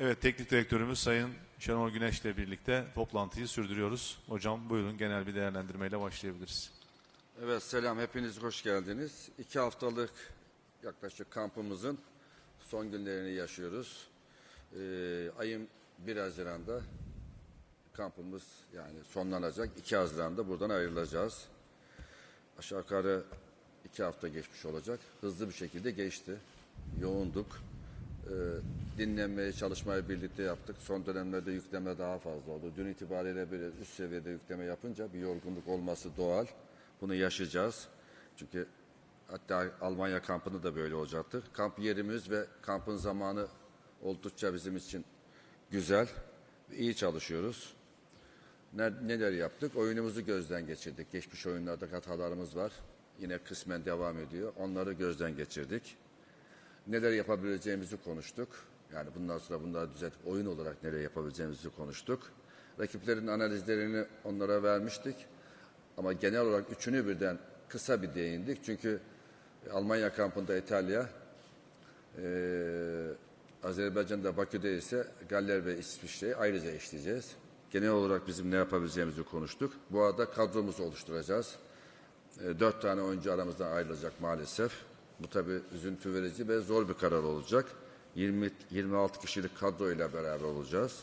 Evet, teknik direktörümüz Sayın Şenol Güneş ile birlikte toplantıyı sürdürüyoruz. Hocam buyurun genel bir değerlendirmeyle başlayabiliriz. Evet selam hepiniz hoş geldiniz. İki haftalık yaklaşık kampımızın son günlerini yaşıyoruz. Ee, ayın 1 Haziran'da kampımız yani sonlanacak. 2 Haziran'da buradan ayrılacağız. Aşağı yukarı iki hafta geçmiş olacak. Hızlı bir şekilde geçti. Yoğunduk. Ee, dinlenmeye, çalışmayı birlikte yaptık. Son dönemlerde yükleme daha fazla oldu. Dün itibariyle bir üst seviyede yükleme yapınca bir yorgunluk olması doğal. Bunu yaşayacağız. Çünkü hatta Almanya kampında da böyle olacaktır. Kamp yerimiz ve kampın zamanı oldukça bizim için güzel. İyi çalışıyoruz. Ne- Neler yaptık? Oyunumuzu gözden geçirdik. Geçmiş oyunlarda hatalarımız var. Yine kısmen devam ediyor. Onları gözden geçirdik. Neler yapabileceğimizi konuştuk. Yani bundan sonra bunları düzeltip oyun olarak neler yapabileceğimizi konuştuk. Rakiplerin analizlerini onlara vermiştik. Ama genel olarak üçünü birden kısa bir değindik. Çünkü Almanya kampında İtalya, ee, Azerbaycan'da Bakü'de ise Galler ve İsviçre'yi ayrıca işleyeceğiz. Genel olarak bizim ne yapabileceğimizi konuştuk. Bu arada kadromuzu oluşturacağız. E, Dört tane oyuncu aramızdan ayrılacak maalesef. Bu tabii üzüntü verici ve zor bir karar olacak. 20 26 kişilik kadroyla beraber olacağız.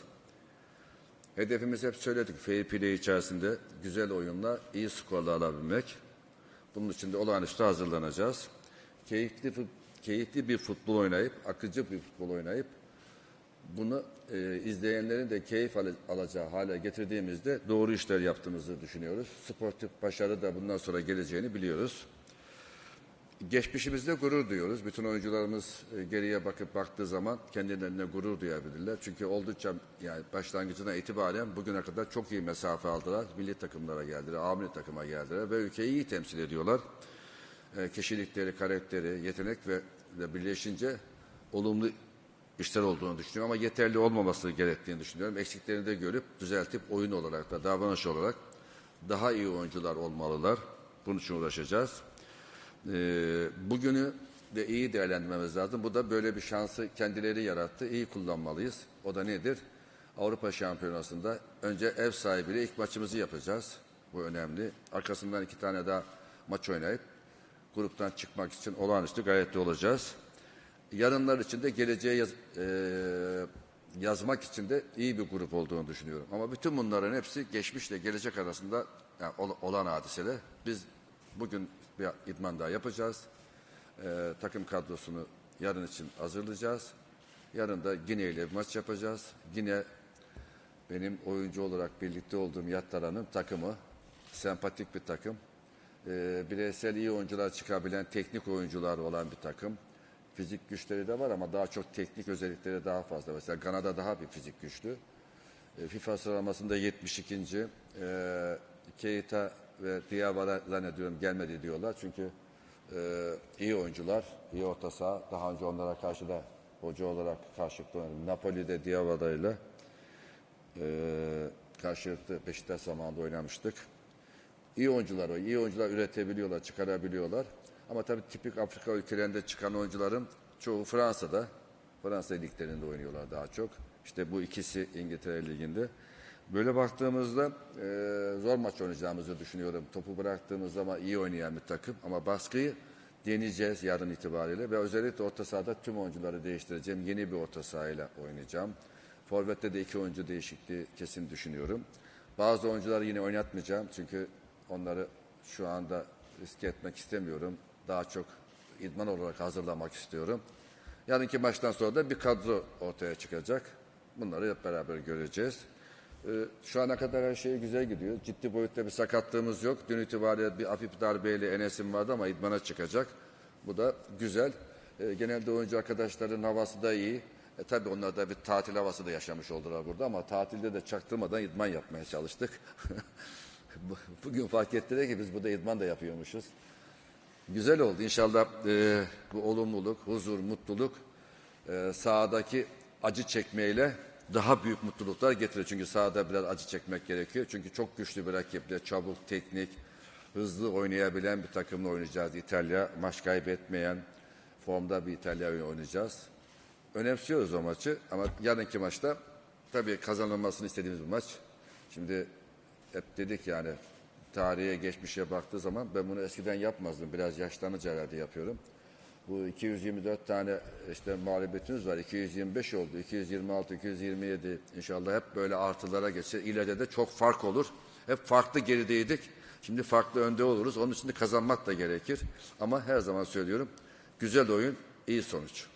Hedefimiz hep söyledik. Fair play içerisinde güzel oyunla iyi skorla alabilmek. Bunun için de olağanüstü hazırlanacağız. Keyifli, keyifli bir futbol oynayıp, akıcı bir futbol oynayıp bunu e, izleyenlerin de keyif al- alacağı hale getirdiğimizde doğru işler yaptığımızı düşünüyoruz. Sportif başarı da bundan sonra geleceğini biliyoruz. Geçmişimizde gurur duyuyoruz. Bütün oyuncularımız e, geriye bakıp baktığı zaman kendilerine gurur duyabilirler. Çünkü oldukça yani başlangıcına itibaren bugüne kadar çok iyi mesafe aldılar. Milli takımlara geldiler, amir takıma geldiler ve ülkeyi iyi temsil ediyorlar. E, Kişilikleri, karakteri, yetenek ve, ve birleşince olumlu işler olduğunu düşünüyorum ama yeterli olmaması gerektiğini düşünüyorum. Eksiklerini de görüp düzeltip oyun olarak da davranış olarak daha iyi oyuncular olmalılar. Bunun için uğraşacağız. Ee, bugünü de iyi değerlendirmemiz lazım. Bu da böyle bir şansı kendileri yarattı. İyi kullanmalıyız. O da nedir? Avrupa Şampiyonası'nda önce ev sahibiyle ilk maçımızı yapacağız. Bu önemli. Arkasından iki tane daha maç oynayıp gruptan çıkmak için olağanüstü gayretli olacağız. Yarınlar için de geleceğe yaz- eee, yazmak için de iyi bir grup olduğunu düşünüyorum. Ama bütün bunların hepsi geçmişle gelecek arasında yani ol- olan hadiseler. Biz bugün bir idman daha yapacağız. Eee, takım kadrosunu yarın için hazırlayacağız. Yarın da Gine ile bir maç yapacağız. Gine benim oyuncu olarak birlikte olduğum Yattaran'ın takımı. Sempatik bir takım. Ee, bireysel iyi oyuncular çıkabilen teknik oyuncular olan bir takım. Fizik güçleri de var ama daha çok teknik özellikleri daha fazla. Mesela Gana'da daha bir fizik güçlü. Ee, FIFA sıralamasında 72. Ee, Keita ve Diawara zannediyorum gelmedi diyorlar. Çünkü e, iyi oyuncular, iyi orta saha. Daha önce onlara karşı da hoca olarak karşılıklı oynadım. Napoli'de Diawara ile e, karşılıklı Beşiktaş zamanında oynamıştık. İyi oyuncular o. İyi oyuncular üretebiliyorlar, çıkarabiliyorlar. Ama tabii tipik Afrika ülkelerinde çıkan oyuncuların çoğu Fransa'da. Fransa liglerinde oynuyorlar daha çok. İşte bu ikisi İngiltere Ligi'nde. Böyle baktığımızda e, zor maç oynayacağımızı düşünüyorum. Topu bıraktığımız zaman iyi oynayan bir takım. Ama baskıyı deneyeceğiz yarın itibariyle. Ve özellikle orta sahada tüm oyuncuları değiştireceğim. Yeni bir orta sahayla oynayacağım. Forvet'te de iki oyuncu değişikliği kesin düşünüyorum. Bazı oyuncuları yine oynatmayacağım. Çünkü onları şu anda riske etmek istemiyorum. Daha çok idman olarak hazırlamak istiyorum. Yarınki maçtan sonra da bir kadro ortaya çıkacak. Bunları hep beraber göreceğiz. Ee, şu ana kadar her şey güzel gidiyor. Ciddi boyutta bir sakatlığımız yok. Dün itibariyle bir hafif darbeyle Enes'im vardı ama idmana çıkacak. Bu da güzel. Ee, genelde oyuncu arkadaşların havası da iyi. E, tabii onlar da bir tatil havası da yaşamış oldular burada ama tatilde de çaktırmadan idman yapmaya çalıştık. Bu- Bugün fark ettiler ki biz burada idman da yapıyormuşuz. Güzel oldu. İnşallah e, bu olumluluk, huzur, mutluluk e, sahadaki acı çekmeyle daha büyük mutluluklar getirir. Çünkü sahada biraz acı çekmek gerekiyor. Çünkü çok güçlü bir rakiple çabuk, teknik, hızlı oynayabilen bir takımla oynayacağız. İtalya maç kaybetmeyen formda bir İtalya oynayacağız. önemsiyoruz o maçı ama yarınki maçta tabii kazanılmasını istediğimiz bir maç. Şimdi hep dedik yani tarihe geçmişe baktığı zaman ben bunu eskiden yapmazdım. Biraz yaşlanınca herhalde yapıyorum. Bu 224 tane işte mağlubiyetimiz var. 225 oldu. 226, 227 inşallah hep böyle artılara geçer. İleride de çok fark olur. Hep farklı gerideydik. Şimdi farklı önde oluruz. Onun için de kazanmak da gerekir. Ama her zaman söylüyorum güzel oyun, iyi sonuç.